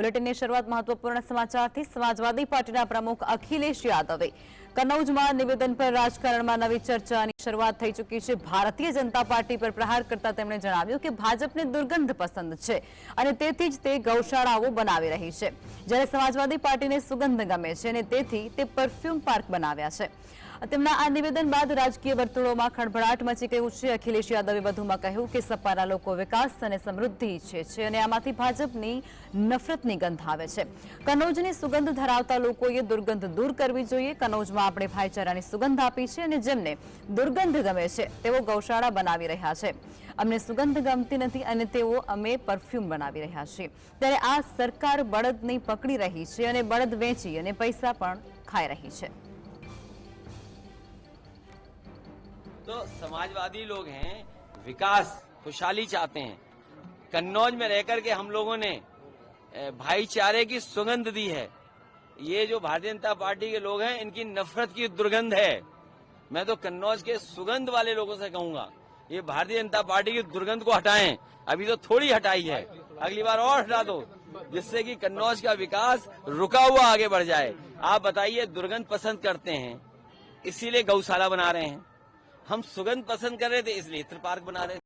બુલેટિનની શરૂઆત મહત્વપૂર્ણ સમાચારથી સમાજવાદી પાર્ટીના પ્રમુખ અખિલેશ યાદવે. કનૌજમાં નિવેદન પર રાજકારણમાં નવી ચર્ચાની શરૂઆત થઈ ચૂકી છે. ભારતીય જનતા પાર્ટી પર પ્રહાર કરતા તેમણે જણાવ્યું કે ભાજપને દુર્ગંધ પસંદ છે અને તેથી જ તે ગૌશાળાઓ બનાવી રહી છે. જ્યારે સમાજવાદી પાર્ટીને સુગંધ ગમે છે અને તેથી તે પરફ્યુમ પાર્ક બનાવ્યા છે. તેમના આ નિવેદન બાદ રાજકીય વર્તુળોમાં ખળભળાટ મચી ગયું છે. અખિલેશ યાદવે વધુમાં કહ્યું કે સપાના લોકો વિકાસ અને સમૃદ્ધિ ઈચ્છે છે અને આમાંથી ભાજપની નફરતની ગંધ આવે છે. કનોજની સુગંધ ધરાવતા લોકોએ દુર્ગંધ દૂર કરવી જોઈએ. કનૌજમાં આપણે ભાઈચારાની સુગંધ આપી છે અને જેમને દુર્ગંધ ગમે છે, તેઓ ગૌશાળા બનાવી રહ્યા છે. અમને સુગંધ ગમતી નથી અને તેઓ અમે પરફ્યુમ બનાવી રહ્યા છીએ. ત્યારે આ સરકાર બળદની પકડી રહી છે અને બળદ વેચી અને પૈસા પણ ખાઈ રહી છે. तो समाजवादी लोग हैं, विकास, खुशहाली चाहते हैं। कन्नौज में रह करके हम लोगों ने भाईचारे की सुगंध दी है। ये जो भारतीय जनता पार्टी के लोग हैं, इनकी नफरत की दुर्गंध है। मैं तो कन्नौज के सुगंध वाले लोगों से कहूँगा, ये भारतीय जनता पार्टी की दुर्गंध को हटाएँ। अभी तो थोड़ी हटाई है। अगली बार और हटा दो, जिससे कि कन्नौज का विकास रुका हुआ आगे बढ़ जाए। आप बताइए, दुर्गंध पसंद करते हैं, इसीलिए गौशाला बना रहे हैं। हम सुगंध पसंद कर रहे थे इसलिए इत्र पार्क बना रहे थे